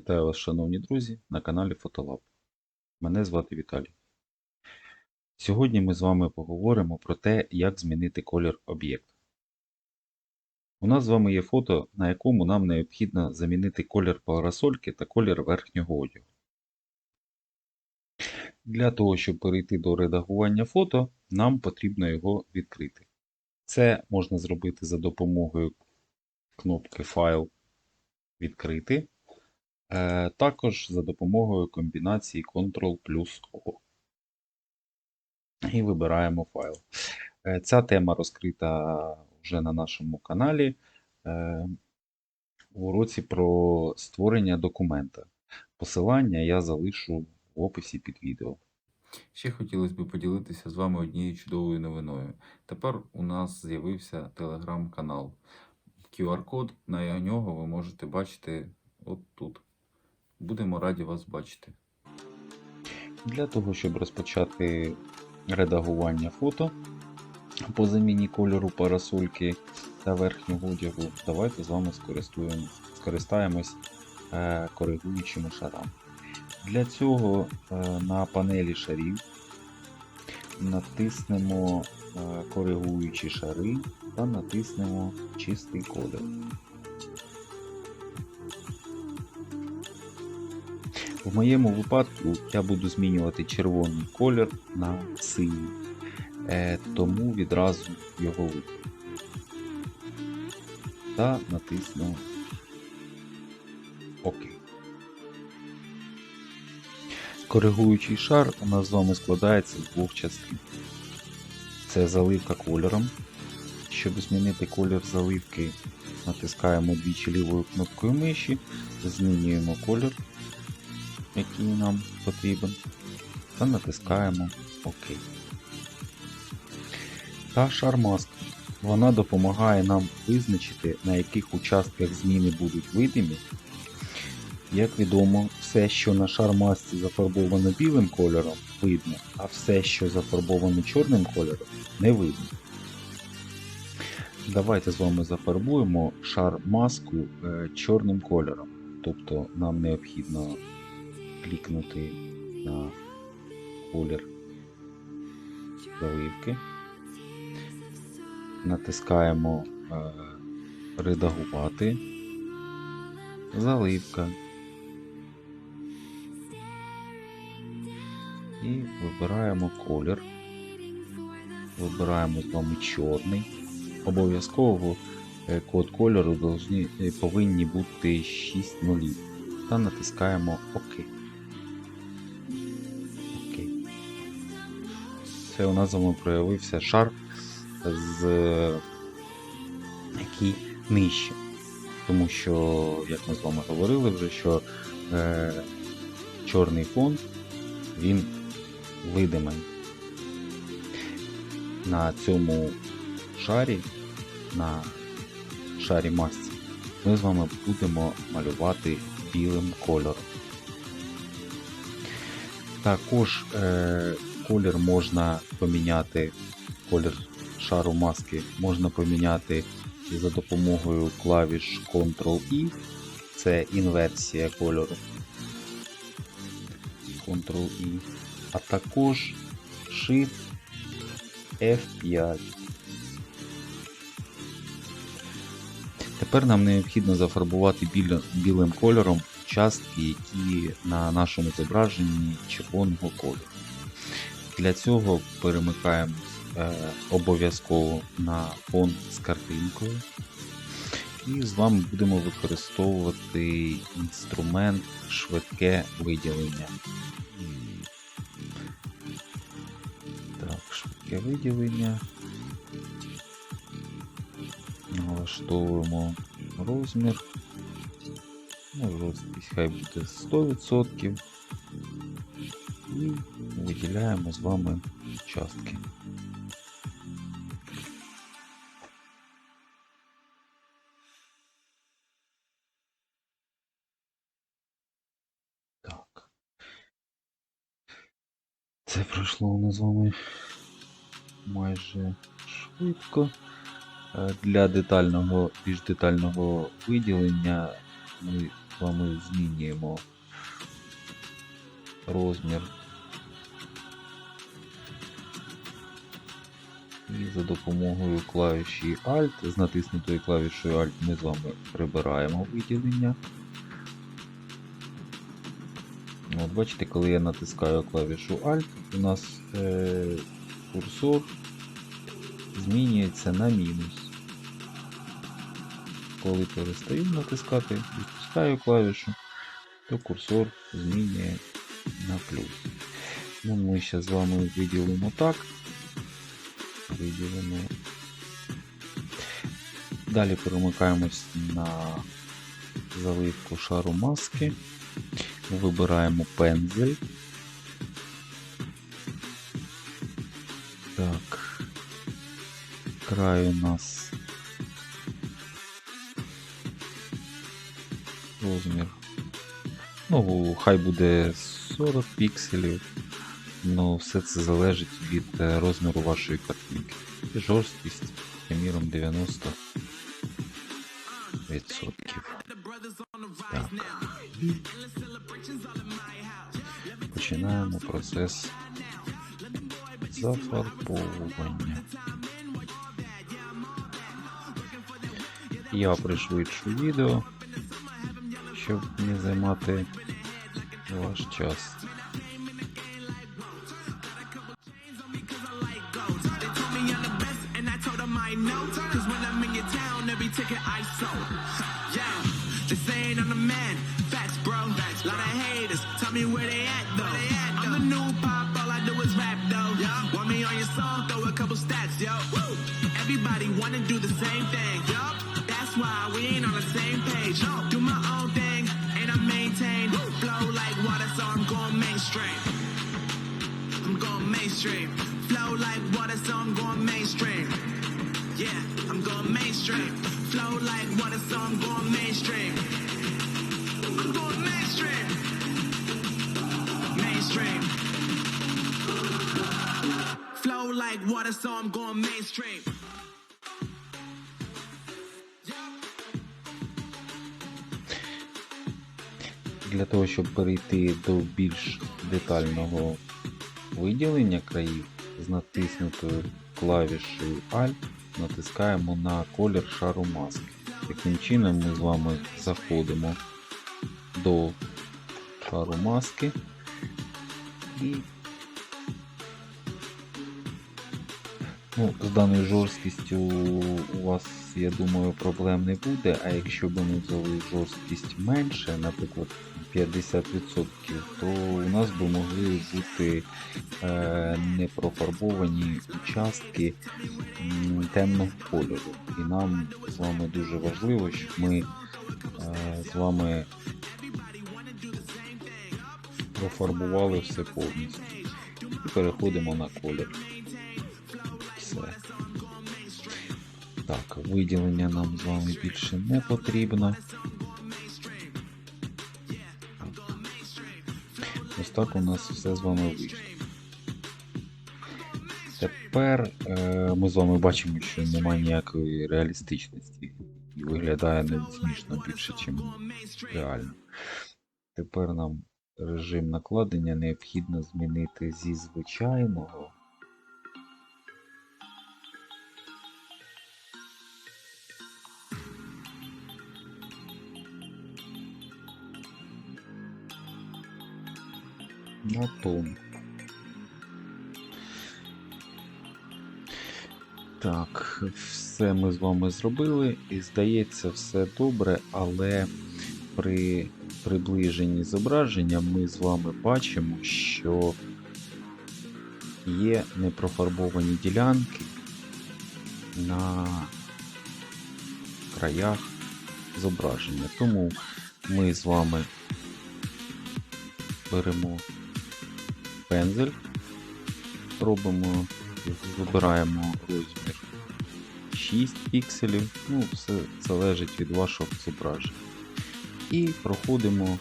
Вітаю вас, шановні друзі, на каналі Фотолаб. Мене звати Віталій. Сьогодні ми з вами поговоримо про те, як змінити колір об'єкта. У нас з вами є фото, на якому нам необхідно замінити колір парасольки та колір верхнього одягу. Для того, щоб перейти до редагування фото, нам потрібно його відкрити. Це можна зробити за допомогою кнопки Файл Відкрити. Е, Також за допомогою комбінації Ctrl плюс O. І вибираємо файл. Е, Ця тема розкрита вже на нашому каналі е, у уроці про створення документа. Посилання я залишу в описі під відео. Ще хотілося б поділитися з вами однією чудовою новиною. Тепер у нас з'явився телеграм-канал. QR-код на нього ви можете бачити от тут. Будемо раді вас бачити. Для того, щоб розпочати редагування фото по заміні кольору парасольки та верхнього одягу, давайте з вами скористаємось е, коригуючими шарами. Для цього е, на панелі шарів натиснемо е, коригуючі шари та натиснемо чистий колір. В моєму випадку я буду змінювати червоний колір на синій, е, тому відразу його виберу. Та натисну ОК. Коригуючий шар у нас з вами складається з двох частин. Це заливка кольором. Щоб змінити колір заливки, натискаємо двічі лівою кнопкою миші, змінюємо колір який нам потрібен, та натискаємо ОК. Та шар-маска. Вона допомагає нам визначити, на яких участках зміни будуть видимі. Як відомо, все, що на шар-масці зафарбовано білим кольором, видно, а все, що зафарбовано чорним кольором, не видно. Давайте з вами зафарбуємо шар-маску е, чорним кольором. Тобто нам необхідно клікнути на колір заливки. Натискаємо е, редагувати. Заливка. І вибираємо колір. Вибираємо з вами чорний. Обов'язково е, код кольору е, повинні бути 6 нулів. Та натискаємо ОК. Це у нас з вами проявився шар, з який нижче. Тому що, як ми з вами говорили вже, що е, чорний фон він видимий. На цьому шарі, на шарі масці, ми з вами будемо малювати білим кольором. Також е, колір можна поміняти, колір шару маски можна поміняти за допомогою клавіш Ctrl-I, це інверсія кольору. Ctrl-I, а також Shift F5. Тепер нам необхідно зафарбувати білим кольором частки, які на нашому зображенні червоного кольору. Для цього перемикаємо е, обов'язково на фон з картинкою. І з вами будемо використовувати інструмент швидке виділення. Так, швидке виділення. Налаштовуємо розмір. Ну, жорсткість хай буде 100%. І виділяємо з вами частки. Так. Це пройшло у нас з вами майже швидко. Е, Для детального, більш детального виділення ми з вами змінюємо розмір. І за допомогою клавіші Alt, з натиснутою клавішою Alt ми з вами прибираємо виділення. От бачите, коли я натискаю клавішу Alt, у нас е, курсор змінюється на мінус. Коли перестаю натискати, відпускаю клавішу, то курсор змінює на плюс. Ну, ми ще з вами виділимо так. Виділимо. Далі перемикаємось на заливку шару маски. Вибираємо пензель. Так. Край у нас розмір. Ну, хай буде 40 пікселів. Ну, все це залежить від е, розміру вашої картинки. Жорсткість, приміром, 90 відсотків. Так. Починаємо процес зафарбовування. Я пришвидшу відео, щоб не займати ваш час. Cause when I'm in your town, every ticket I sold. Yeah, they saying I'm the man. Facts, bro. facts. Lot of haters, tell me where they at, though. I'm the new pop, all I do is rap, though. Yeah. Want me on your song, throw a couple stats, yo. Woo! Everybody wanna do the same thing, yo. That's why we ain't on the same page. Do my own thing, and I maintain. Flow like water, so I'm going mainstream. I'm going mainstream. Mainstream. Flow like water, so I'm going mainstream. I'm going mainstream. Mainstream. Flow like water, so I'm going mainstream. Для того, щоб перейти до більш детального виділення країв, з натиснутою клавішею Alt натискаємо на колір шару маски. Таким чином ми з вами заходимо до шару маски і Ну, з даною жорсткістю у вас, я думаю, проблем не буде, а якщо б ми взяли жорсткість менше, наприклад 50%, то у нас би могли бути е, непрофарбовані участки темного кольору. І нам з вами дуже важливо, щоб ми е, з вами профарбували все повністю. І переходимо на колір. Все. Так, виділення нам з вами більше не потрібно. Так у нас все з вами вийшло. Тепер е, ми з вами бачимо, що немає ніякої реалістичності і виглядає навіть смішно більше, ніж реально. Тепер нам режим накладення необхідно змінити зі звичайного. На. Так, все ми з вами зробили, і здається, все добре, але при приближенні зображення ми з вами бачимо, що є непрофарбовані ділянки на краях зображення. Тому ми з вами беремо пензель, робимо, вибираємо розмір 6 пікселів, ну, все залежить від вашого зображення. І проходимо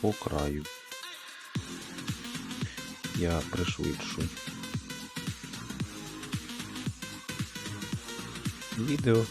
по краю. Я пришвидшу відео.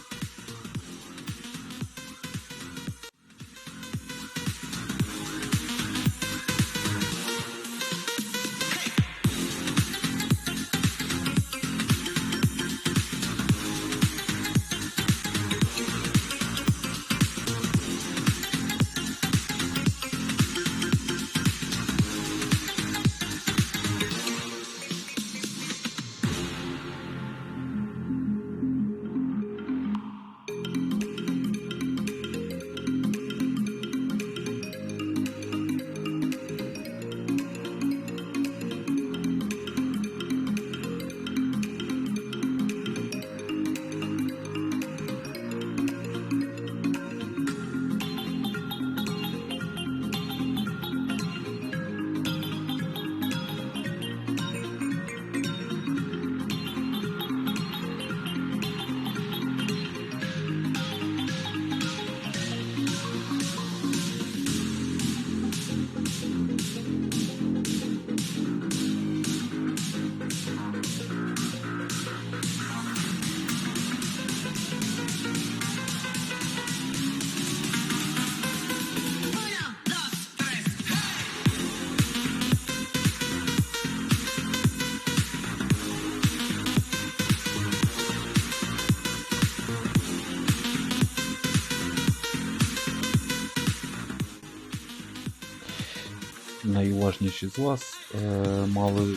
Найуважніші з вас е, мали,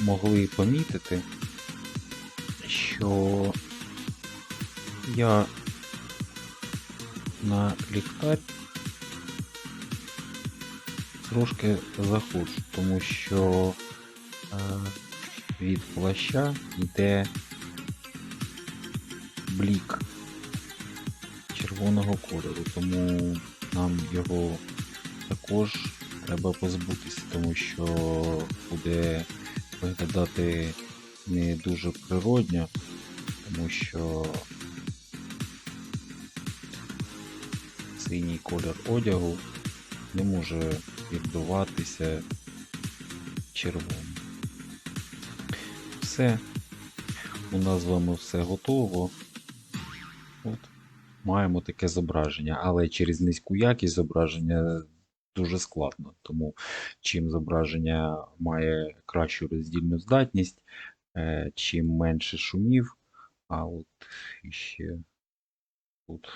могли помітити, що я на ліхтар трошки заходжу, тому що е, від плаща йде блік червоного кольору, тому нам його також треба позбутися, тому що буде виглядати не дуже природньо, тому що синій колір одягу не може відбиватися червоним. Все. У нас з вами все готово. От. Маємо таке зображення, але через низьку якість зображення дуже складно. Тому чим зображення має кращу роздільну здатність, е, чим менше шумів, а от іще тут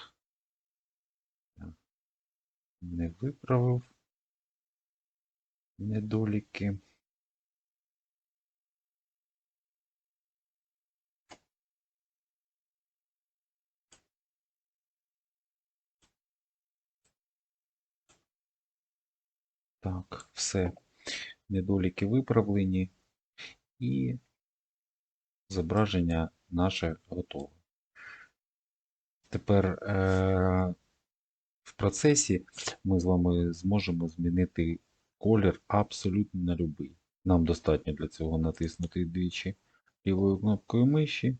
я не виправив недоліки. Так, все. Недоліки виправлені і зображення наше готове. Тепер е- в процесі ми з вами зможемо змінити колір абсолютно на будь-який. Нам достатньо для цього натиснути двічі лівою кнопкою миші.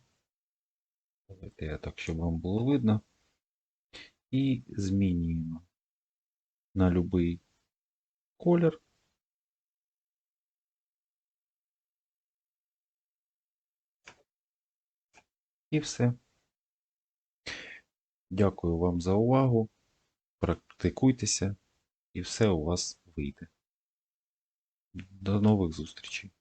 Давайте я так, щоб вам було видно. І змінюємо на будь-який колір. І все. Дякую вам за увагу. Практикуйтеся, і все у вас вийде. До нових зустрічей.